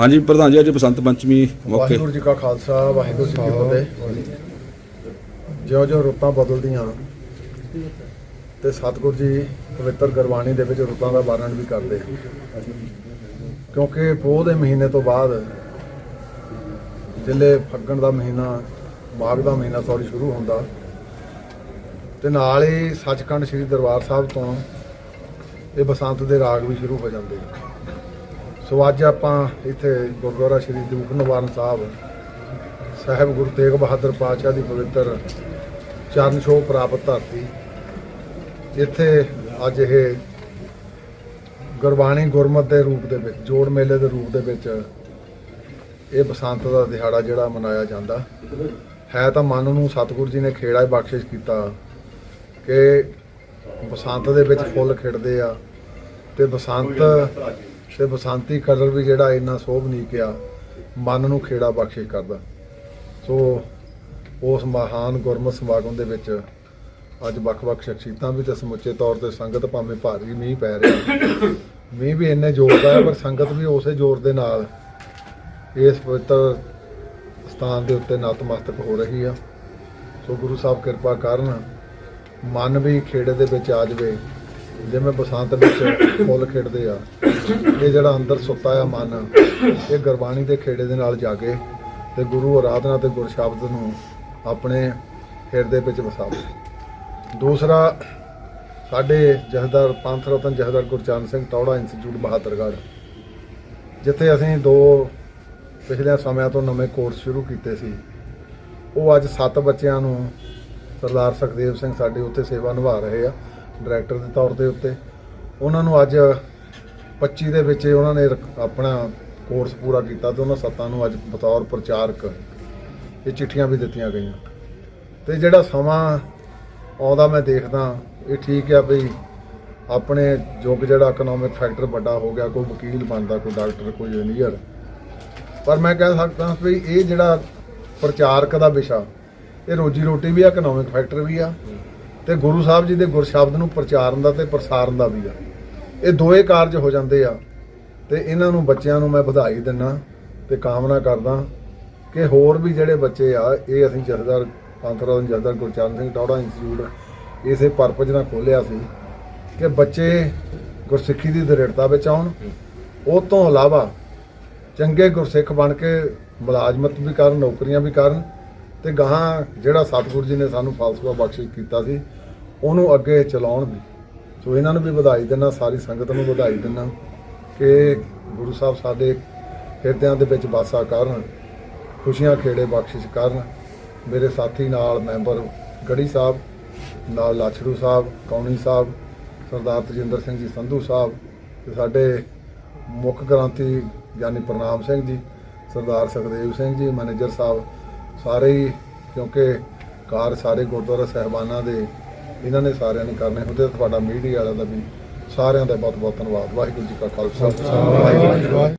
ਹਾਂਜੀ, ਪ੍ਰਧਾਨ ਜੀ, ਅੱਜ ਬਸੰਤ ਪੰਚਮੀ ਮੌਕੇ। ਵਾਹਿਗੁਰੂ ਜੀ ਕਾ ਖਾਲਸਾ, ਵਾਹਿਗੁਰੂ ਜੀ ਕੀ ਫਤਿਹ। ਜਿਉਂ ਜਿਉਂ ਰੁੱਤਾਂ ਬਦਲਦੀਆਂ ਤੇ ਸਤਿਗੁਰੂ ਜੀ ਪਵਿੱਤਰ ਗੁਰਬਾਣੀ ਦੇ ਵਿੱਚ ਰੁੱਤਾਂ ਦਾ ਵਰਣਨ ਵੀ ਕਰਦੇ ਆ। ਕਿਉਂਕਿ ਪੋਹ ਦੇ ਮਹੀਨੇ ਤੋਂ ਬਾਅਦ ਜਿੱਲੇ ਫੱਗਣ ਦਾ ਮਹੀਨਾ ਮਾਘ ਦਾ ਮਹੀਨਾ ਸੌਰੀ, ਸ਼ੁਰੂ ਹੁੰਦਾ। ਤੇ ਨਾਲ ਹੀ ਸੱਚਖੰਡ ਸ੍ਰੀ ਦਰਬਾਰ ਸਾਹਿਬ ਤੋਂ ਇਹ ਬਸੰਤ ਦੇ ਰਾਗ ਵੀ ਸ਼ੁਰੂ ਹੋ ਜਾਂਦੇ ਆ। ਸੋ ਅੱਜ ਆਪਾਂ ਇੱਥੇ ਗੁਰਦੁਆਰਾ ਸ਼੍ਰੀ ਦੂਖ ਨਿਵਾਰਨ ਸਾਹਿਬ ਸਾਹਿਬ ਗੁਰੂ ਤੇਗ ਬਹਾਦਰ ਪਾਤਸ਼ਾਹ ਦੀ ਪਵਿੱਤਰ ਚਰਨ ਛੋਹ ਪ੍ਰਾਪਤ ਧਰਤੀ। ਇੱਥੇ ਅੱਜ ਇਹ ਗੁਰਬਾਣੀ ਗੁਰਮਤ ਦੇ ਰੂਪ ਦੇ ਵਿੱਚ, ਜੋੜ ਮੇਲੇ ਦੇ ਰੂਪ ਦੇ ਵਿੱਚ ਇਹ ਬਸੰਤ ਦਾ ਦਿਹਾੜਾ ਜਿਹੜਾ ਮਨਾਇਆ ਜਾਂਦਾ। ਹੈ ਤਾਂ ਮਨ ਨੂੰ ਸਤਿਗੁਰੂ ਜੀ ਨੇ ਖੇੜਾ ਹੀ ਬਖਸ਼ਿਸ਼ ਕੀਤਾ ਕਿ ਬਸੰਤ ਦੇ ਵਿੱਚ ਫੁੱਲ ਖਿੜਦੇ ਆ ਤੇ ਬਸੰਤ ਤੇ ਬਸੰਤੀ ਕਲਰ ਵੀ ਜਿਹੜਾ ਇੰਨਾ ਸੋਭਨੀਕ ਆ ਮਨ ਨੂੰ ਖੇੜਾ ਬਖਸ਼ੇ ਕਰਦਾ। ਸੋ ਉਸ ਮਹਾਨ ਗੁਰਮਤ ਸਮਾਗਮ ਦੇ ਵਿੱਚ ਅੱਜ ਵੱਖ-ਵੱਖ ਸ਼ਖਸੀਅਤਾਂ ਵੀ ਤੇ ਸਮੁੱਚੇ ਤੌਰ ਤੇ ਸੰਗਤ ਭਾਵੇਂ ਭਾਰੀ ਮੀਂਹ ਪੈ ਰਿਹਾ, ਮੀਂਹ ਵੀ ਇੰਨੇ ਜ਼ੋਰ ਦਾ ਹੈ ਪਰ ਸੰਗਤ ਵੀ ਉਸੇ ਜ਼ੋਰ ਦੇ ਨਾਲ ਇਸ ਪਵਿੱਤਰ ਸਥਾਨ ਦੇ ਉੱਤੇ ਨਤਮਸਤਕ ਹੋ ਰਹੀ ਆ। ਸੋ ਗੁਰੂ ਸਾਹਿਬ ਕਿਰਪਾ ਕਰਨ, ਮਨ ਵੀ ਖੇੜੇ ਦੇ ਵਿੱਚ ਆ ਜਾਵੇ, ਜਿਵੇਂ ਬਸੰਤ ਵਿੱਚ ਫੁੱਲ ਖਿੜਦੇ ਆ। ਇਹ ਜਿਹੜਾ ਅੰਦਰ ਸੁੱਤਾ ਆ ਮਨ, ਇਹ ਗੁਰਬਾਣੀ ਦੇ ਖੇੜੇ ਦੇ ਨਾਲ ਜਾ ਕੇ ਤੇ ਗੁਰੂ ਆਰਾਧਨਾ ਤੇ ਗੁਰ ਸ਼ਬਦ ਨੂੰ ਆਪਣੇ ਹਿਰਦੇ ਵਿੱਚ ਵਸਾਵੇ ਦੂਸਰਾ, ਸਾਡੇ ਜਹਦਰ ਪੰਥ ਰਤਨ ਜਹਦਰ ਗੁਰਚਰਨ ਸਿੰਘ ਟੌੜਾ ਇੰਸਟੀਚਿਊਟ ਬਹਾਦਰਗੜ੍ਹ, ਜਿੱਥੇ ਅਸੀਂ ਦੋ ਪਿਛਲੇ ਸਮਿਆਂ ਤੋਂ ਨਵੇਂ ਕੋਰਸ ਸ਼ੁਰੂ ਕੀਤੇ ਸੀ। ਉਹ ਅੱਜ 7 ਬੱਚਿਆਂ ਨੂੰ ਸਰਦਾਰ ਸੁਖਦੇਵ ਸਿੰਘ ਸਾਡੇ ਉੱਥੇ ਸੇਵਾ ਨਿਭਾ ਰਹੇ ਆ, ਡਾਇਰੈਕਟਰ ਦੇ ਤੌਰ ਦੇ ਉੱਤੇ। ਉਹਨਾਂ ਨੂੰ ਅੱਜ 25 ਦੇ ਵਿੱਚ ਉਹਨਾਂ ਨੇ ਰਕ- ਆਪਣਾ ਕੋਰਸ ਪੂਰਾ ਕੀਤਾ ਤੇ ਉਹਨਾਂ ਸੱਤਾਂ ਨੂੰ ਅੱਜ ਬਤੌਰ ਪ੍ਰਚਾਰਕ ਇਹ ਚਿੱਠੀਆਂ ਵੀ ਦਿੱਤੀਆਂ ਗਈਆਂ। ਤੇ ਜਿਹੜਾ ਸਮਾਂ ਆਉਂਦਾ ਮੈਂ ਦੇਖਦਾ, ਇਹ ਠੀਕ ਆ ਵੀ ਆਪਣੇ ਯੁੱਗ ਜਿਹੜਾ ਇਕਨੋਮਿਕ ਫੈਕਟਰ ਵੱਡਾ ਹੋ ਗਿਆ, ਕੋਈ ਵਕੀਲ ਬਣਦਾ, ਕੋਈ ਡਾਕਟਰ ਕੋਈ ਇੰਜੀਨੀਅਰ ਪਰ ਮੈਂ ਕਹਿ ਸਕਦਾ ਵੀ ਇਹ ਜਿਹੜਾ ਪ੍ਰਚਾਰਕ ਦਾ ਵਿਸ਼ਾ, ਇਹ ਰੋਜੀ ਰੋਟੀ ਵੀ ਆ ਇਕਨੋਮਿਕ ਫੈਕਟਰ ਵੀ ਆ। ਤੇ ਗੁਰੂ ਸਾਹਿਬ ਜੀ ਦੇ ਗੁਰ ਸ਼ਬਦ ਨੂੰ ਪ੍ਰਚਾਰਨ ਦਾ ਤੇ ਪ੍ਰਸਾਰਨ ਦਾ ਵੀ ਆ। ਇਹ ਦੋਏ ਕਾਰਜ ਹੋ ਜਾਂਦੇ ਆ। ਤੇ ਇਹਨਾਂ ਨੂੰ ਬੱਚਿਆਂ ਨੂੰ ਮੈਂ ਵਧਾਈ ਦਿੰਨਾ ਤੇ ਕਾਮਨਾ ਕਰਦਾ ਕਿ ਹੋਰ ਵੀ ਜਿਹੜੇ ਬੱਚੇ ਆ, ਇਹ ਅਸੀਂ ਜਥੇਦਾਰ ਪੰਥਰਾਜ ਜਥੇਦਾਰ ਗੁਰਚਰਨ ਸਿੰਘ ਟੌੜਾ ਇੰਸਟੀਚਿਊਟ ਇਸੇ ਪਰਪਸ ਨਾਲ ਖੋਲਿਆ ਸੀ ਕਿ ਬੱਚੇ ਗੁਰਸਿੱਖੀ ਦੀ ਦ੍ਰਿੜਤਾ ਵਿੱਚ ਆਉਣ। ਉਹ ਤੋਂ ਇਲਾਵਾ ਚੰਗੇ ਗੁਰਸਿੱਖ ਬਣ ਕੇ ਮੁਲਾਜ਼ਮਤ ਵੀ ਕਰਨ, ਨੌਕਰੀਆਂ ਵੀ ਕਰਨ ਤੇ ਗਾਹਾਂ ਜਿਹੜਾ ਸਤਿਗੁਰੂ ਜੀ ਨੇ ਸਾਨੂੰ ਫਲਸਫਾ ਬਖਸ਼ਿਸ਼ ਕੀਤਾ ਸੀ, ਉਹਨੂੰ ਅੱਗੇ ਚਲਾਉਣ ਵੀ। ਸੋ ਇਹਨਾਂ ਨੂੰ ਵੀ ਵਧਾਈ ਦਿੰਦਾ, ਸਾਰੀ ਸੰਗਤ ਨੂੰ ਵਧਾਈ ਦਿੰਦਾ ਕਿ ਗੁਰੂ ਸਾਹਿਬ ਸਾਡੇ ਹਿਰਦਿਆਂ ਦੇ ਵਿੱਚ ਵਾਸਾ ਕਰਨ, ਖੁਸ਼ੀਆਂ ਖੇੜੇ ਬਖਸ਼ਿਸ਼ ਕਰਨ। ਮੇਰੇ ਸਾਥੀ ਨਾਲ ਮੈਂਬਰ ਗੜੀ ਸਾਹਿਬ, ਨਾਲ ਲਾਛੜੂ ਸਾਹਿਬ, ਕੌਣੀ ਸਾਹਿਬ, ਸਰਦਾਰ ਤਜਿੰਦਰ ਸਿੰਘ ਜੀ, ਸੰਧੂ ਸਾਹਿਬ ਤੇ ਸਾਡੇ ਮੁੱਖ ਗ੍ਰੰਥੀ ਗਿਆਨੀ ਪ੍ਰਣਾਮ ਸਿੰਘ ਜੀ, ਸਰਦਾਰ ਸੁਖਦੇਵ ਸਿੰਘ ਜੀ, ਮੈਨੇਜਰ ਸਾਹਿਬ ਸਾਰੇ ਹੀ, ਕਿਉਂਕਿ ਕਾਰ ਸਾਰੇ ਗੁਰਦੁਆਰਾ ਸਹਿਬਾਨਾਂ ਦੇ ਇਹਨਾਂ ਨੇ ਸਾਰਿਆਂ ਨੇ ਕਰਨੇ ਹੁੰਦੇ ਤੁਹਾਡਾ ਮੀਡੀਆ ਵਾਲਿਆਂ ਦਾ ਵੀ ਸਾਰਿਆਂ ਦਾ ਬਹੁਤ ਬਹੁਤ ਧੰਨਵਾਦ। ਵਾਹਿਗੁਰੂ ਜੀ ਕਾ ਖਾਲਸਾ। ਵਾਹਿਗੁਰੂ ਜੀ ਕੀ ਫਤਿਹ।